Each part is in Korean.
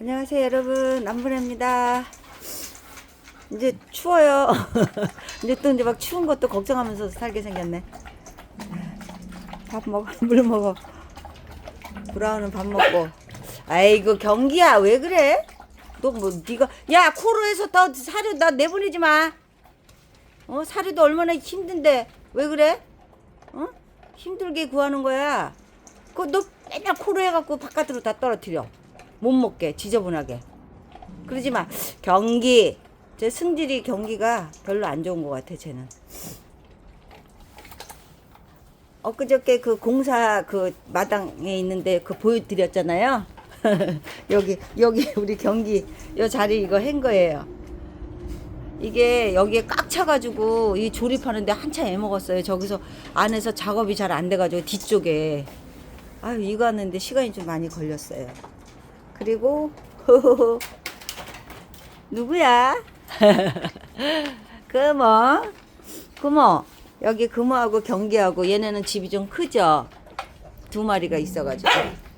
안녕하세요 여러분. 남분입니다. 이제 추워요. 이제 또 이제 막 추운 것도 걱정하면서 살게 생겼네. 밥 먹어 물 먹어. 브라운은 밥 먹고. 아이고 경기야 왜 그래? 너 뭐 네가 야 코로에서 더 사료 나 내보내지 마. 어, 사료도 얼마나 힘든데. 왜 그래? 어? 힘들게 구하는 거야. 그거 너 맨날 코로 해갖고 바깥으로 다 떨어뜨려. 못 먹게 지저분하게. 그러지 마. 경기. 제 승질이 경기가 별로 안 좋은 것 같아 쟤는. 엊그저께 그 공사 그 마당에 있는데 그 보여드렸잖아요. 여기 여기 우리 경기 요 자리 이거 한 거예요. 이게 여기에 꽉 차가지고 이 조립하는데 한참 애먹었어요. 저기서 안에서 작업이 잘 안 돼가지고 뒤쪽에 아유 이거 하는데 시간이 좀 많이 걸렸어요. 그리고 누구야? 금어. 금어. 여기 금어하고 경기하고 얘네는 집이 좀 크죠. 두 마리가 있어가지고.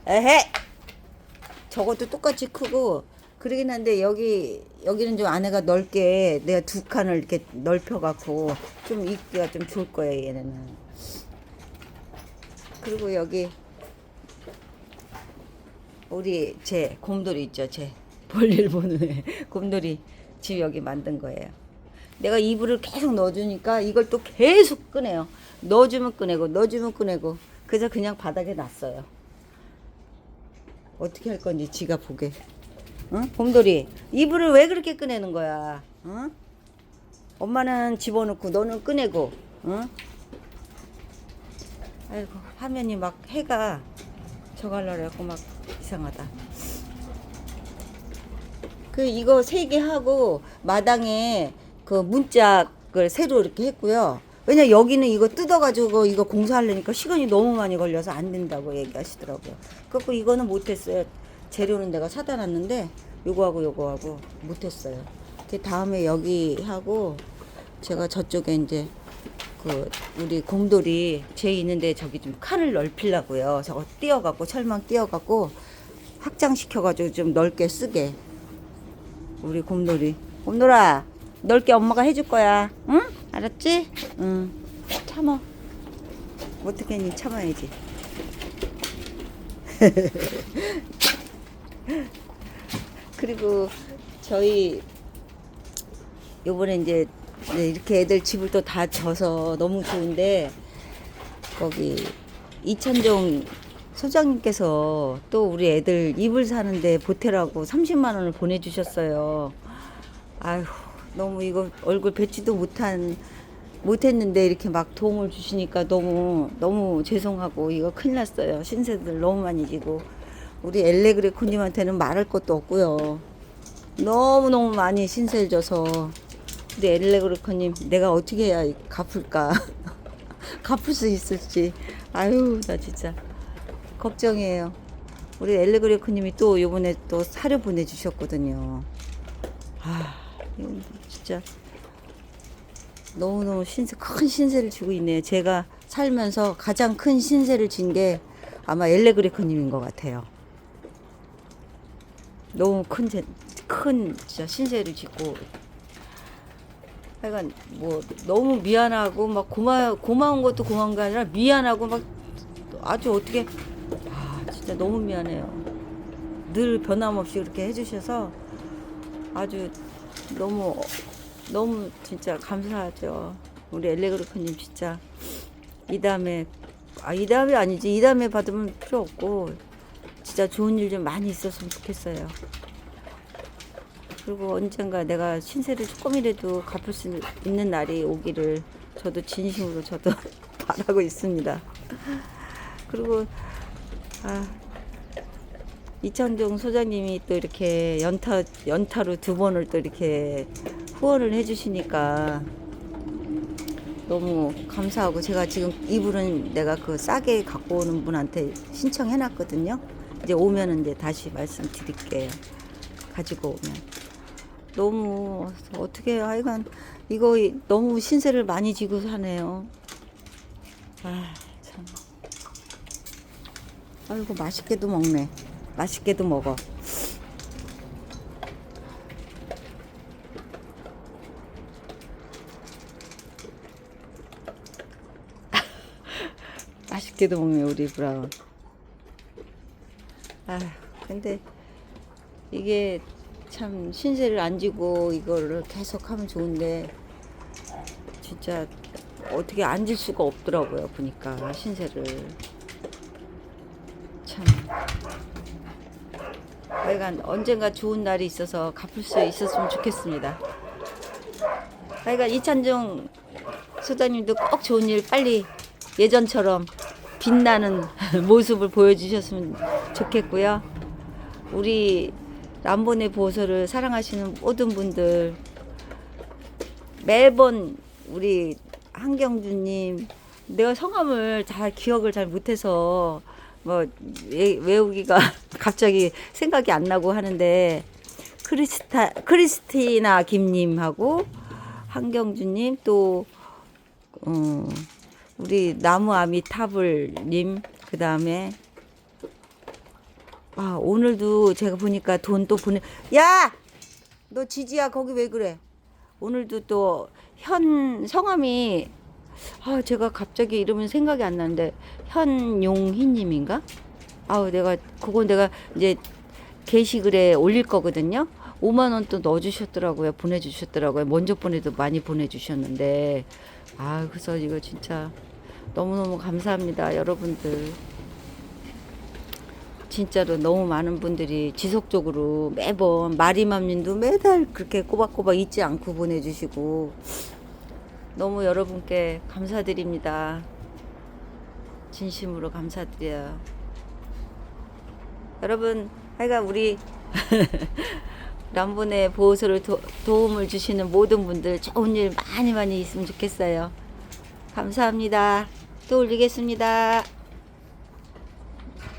에헤! 저것도 똑같이 크고. 그러긴 한데 여기 여기는 좀 안에가 넓게 내가 두 칸을 이렇게 넓혀 갖고 좀 입기가 좀 좋을 거예요 얘네는. 그리고 여기 우리 제 곰돌이 있죠 제 볼일 보는 애 곰돌이 집 여기 만든 거예요 내가 이불을 계속 넣어주니까 이걸 또 계속 꺼내요 넣어주면 꺼내고 넣어주면 꺼내고 그래서 그냥 바닥에 놨어요 어떻게 할 건지 지가 보게 응? 곰돌이 이불을 왜 그렇게 꺼내는 거야? 응? 엄마는 집어넣고 너는 꺼내고 응? 아이고 화면이 막 해가 저갈라 그래갖고 막 이상하다. 그 이거 세 개 하고 마당에 그 문짝을 새로 이렇게 했고요. 왜냐 여기는 이거 뜯어가지고 이거 공사하려니까 시간이 너무 많이 걸려서 안 된다고 얘기하시더라고요. 그래갖고 이거는 못했어요. 재료는 내가 사다 놨는데 요거하고 요거하고 못했어요. 그 다음에 여기 하고 제가 저쪽에 이제 그 우리 곰돌이 제 있는데 저기 좀 칸을 넓히려고요. 저거 띄어갖고 철망 띄어갖고 확장시켜가지고 좀 넓게 쓰게. 우리 곰돌이 곰돌아 넓게 엄마가 해줄 거야. 응? 알았지? 응. 참어. 어떻게니 참아야지. 그리고 저희 요번에 이제 네, 이렇게 애들 집을 또 다 져서 너무 좋은데 거기 이천종 소장님께서 또 우리 애들 이불 사는데 보태라고 30만 원을 보내주셨어요. 아휴 너무 이거 얼굴 뵙지도 못한 못했는데 이렇게 막 도움을 주시니까 너무 너무 죄송하고 이거 큰일 났어요. 신세들 너무 많이 지고 우리 엘레그레코님한테는 말할 것도 없고요. 너무 너무 많이 신세를 져서 우리 엘레그레코님 내가 어떻게 해야 갚을까? 갚을 수 있을지 아유 나 진짜 걱정이에요. 우리 엘레그레코님이 또 요번에 또 사료 보내주셨거든요. 아 진짜 너무너무 신세, 큰 신세를 지고 있네요. 제가 살면서 가장 큰 신세를 진 게 아마 엘레그레코님인 것 같아요. 너무 큰, 제- 큰 진짜 신세를 짓고 하여간 뭐 너무 미안하고 막 고마 고마운 것도 고마운 게 아니라 미안하고 막 아주 어떻게 아 진짜 너무 미안해요. 늘 변함없이 그렇게 해주셔서 아주 너무 너무 진짜 감사하죠. 우리 엘레그르크님 진짜 이 다음에 아 이 다음에 아니지 이 다음에 받으면 필요 없고 진짜 좋은 일 좀 많이 있었으면 좋겠어요. 그리고 언젠가 내가 신세를 조금이라도 갚을 수 있는 날이 오기를 저도 진심으로 저도 바라고 있습니다. 그리고 아 이창종 소장님이 또 이렇게 연타 연타로 두 번을 또 이렇게 후원을 해주시니까 너무 감사하고 제가 지금 이불은 내가 그 싸게 갖고 오는 분한테 신청해 놨거든요. 이제 오면은 이제 다시 말씀드릴게요. 가지고 오면 너무 어떻게 하여간 이거 너무 신세를 많이 지고 사네요. 아 참. 아이고 맛있게도 먹네. 맛있게도 먹어. 맛있게도 먹네 우리 브라운. 아 근데 이게 참 신세를 안 지고 이거를 계속 하면 좋은데 진짜 어떻게 앉을 수가 없더라고요 보니까 신세를. 참. 하여간 언젠가 좋은 날이 있어서 갚을 수 있었으면 좋겠습니다. 하여간 이찬종 소장님도 꼭 좋은 일 빨리 예전처럼 빛나는 모습을 보여주셨으면 좋겠고요. 우리 남본의 보호소를 사랑하시는 모든 분들 매번 우리 한경주님 내가 성함을 잘 기억을 잘 못해서 뭐 외- 외우기가 갑자기 생각이 안 나고 하는데 크리스타 크리스티나 김님하고 한경주님 또 어, 우리 나무 아미타불님 그 다음에 아 오늘도 제가 보니까 돈 또 보내 야! 너 지지야 거기 왜 그래? 오늘도 또 현 성함이 아 제가 갑자기 이름은 생각이 안 나는데 현용희님인가? 아우 내가 그건 내가 이제 게시글에 올릴 거거든요? 5만 원 또 넣어주셨더라고요 보내주셨더라고요. 먼저 보내도 많이 보내주셨는데. 아 그래서 이거 진짜 너무너무 감사합니다 여러분들 진짜로 너무 많은 분들이 지속적으로 매번 마리맘님도 매달 그렇게 꼬박꼬박 잊지 않고 보내주시고 너무 여러분께 감사드립니다. 진심으로 감사드려요. 여러분, 하여간 우리 람본의 보호소를 도, 도움을 주시는 모든 분들 좋은 일 많이 많이 있으면 좋겠어요. 감사합니다. 또 올리겠습니다.